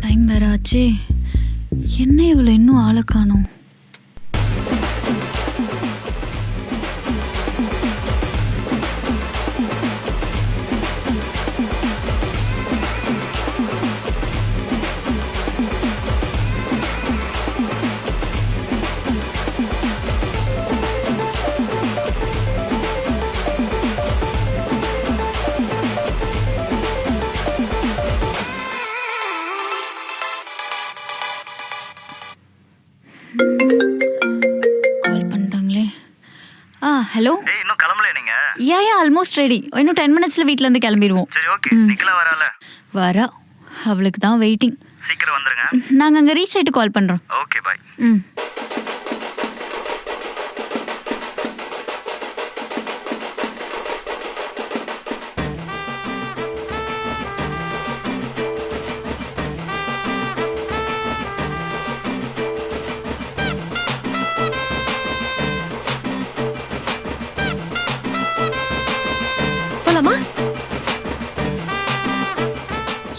Time வேற ஆச்சே. என்ன இவ்வளோ இன்னும் ஆளை காணும். கால் பண்ணிட்டாங்களே. ஆ ஹலோ ஏய் இன்னும் கிளம்பலையா நீங்க? யா யா ஆல்மோஸ்ட் ரெடி இன்னும் டென் மினிட்ஸில் வீட்டிலேருந்து கிளம்பிடுவோம் சரி ஓகே நிக்கல வரால வரா. அவளுக்கு தான் வெயிட்டிங் சீக்கிரம் வந்துருங்க. நாங்கள் அங்கே ரீச் ஆகிட்டு கால் பண்ணுறோம் ஓகே பாய் ம்.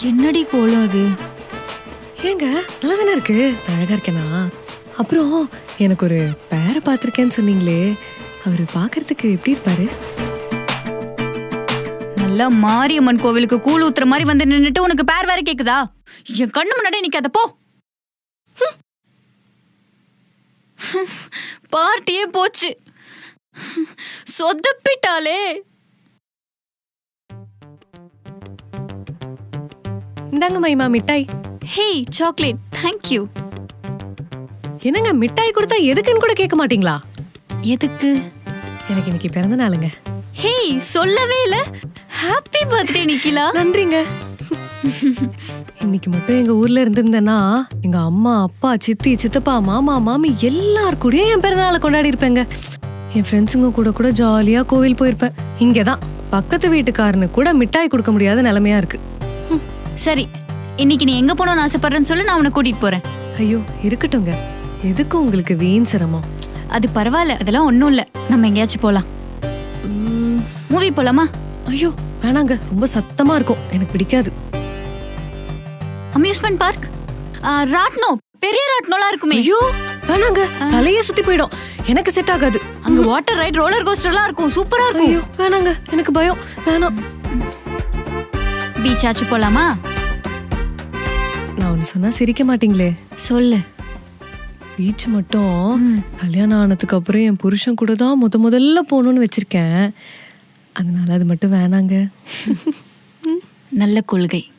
என்னடி கோலம் அது? ஏங்க நல்லா தானே இருக்கு? அழகா இருக்கேனா? அப்புறம் எனக்கு ஒரு பேரை பார்த்துருக்கேன்னு சொன்னீங்களே அவர் பார்க்கறதுக்கு எப்படி இருப்பாரு? நல்லா மாரியம்மன் கோவிலுக்கு கூழ் ஊத்துற மாதிரி வந்து நின்னுட்டு உனக்கு பேர் வேற கேக்குதா? என் கண்ணு முன்னாடி நிக்காத போ. பார்ட்டியே போச்சு. சொதப்பிட்டாலே இந்தாங்க மைமா மிட்டாய். ஹே சாக்லேட் தேங்க்யூ என்னங்க மிட்டாய் கொடுத்தா எதுக்குன்னு கூட கேட்க மாட்டீங்களா? எதுக்கு? எனக்கு இன்னைக்கு பிறந்த நாளுங்க. ஹே சொல்லவே இல்ல. Happy birthday Nikhila. நன்றிங்க. இன்னைக்கு மட்டும் எங்க ஊர்ல இருந்திருந்தேன்னா எங்க அம்மா அப்பா சித்தி சித்தப்பா மாமா மாமி எல்லார் கூடயும் என் பிறந்த நாளை கொண்டாடி இருப்பேங்க. என் ஃப்ரெண்ட்ஸுங்க கூட கூட ஜாலியா கோவில் போயிருப்பேன். இங்கதான். பக்கத்து வீட்டுக்காரனுக்கு கூட மிட்டாய் கொடுக்க முடியாத நிலைமையா இருக்கு. சரி இன்னைக்கு நீ எங்க போகணும்னு ஆசைப்படுறேன்னு சொல்லு நான் உன்னை கூட்டிட்டு போறேன். ஐயோ இருக்கட்டுங்க எதுக்கு உங்களுக்கு வீண் சிரமம்? அது பரவாயில்ல அதெல்லாம் ஒண்ணும் இல்ல. நம்ம எங்கேயாச்சும் போலாம். ம், மூவி போலாமா? ஐயோ வேணாங்க. ரொம்ப சத்தமா இருக்கும். எனக்கு பிடிக்காது. அம்யூஸ்மெண்ட் பார்க் ராட்னோ. பெரிய ராட்னோலாம் இருக்குமே. ஐயோ வேணாங்க. தலையே சுத்தி போயிடும். எனக்கு செட் ஆகாது. அங்க வாட்டர் ரைட் ரோலர் கோஸ்டர்லாம் இருக்கும். சூப்பரா இருக்கும். ஐயோ வேணாங்க. எனக்கு பயம். வேணாம். பீச் ஆச்சு போலாமா? நான் ஒன்னு சொன்னா சிரிக்க மாட்டீங்களே. சொல்லு. பீச் மட்டும். கல்யாணம் ஆனதுக்கு அப்புறம் என் புருஷன் கூட தான் முத முதல்ல போகணும்னு வச்சிருக்கேன். அதனால அது மட்டும் வேணாங்க. நல்ல கொள்கை.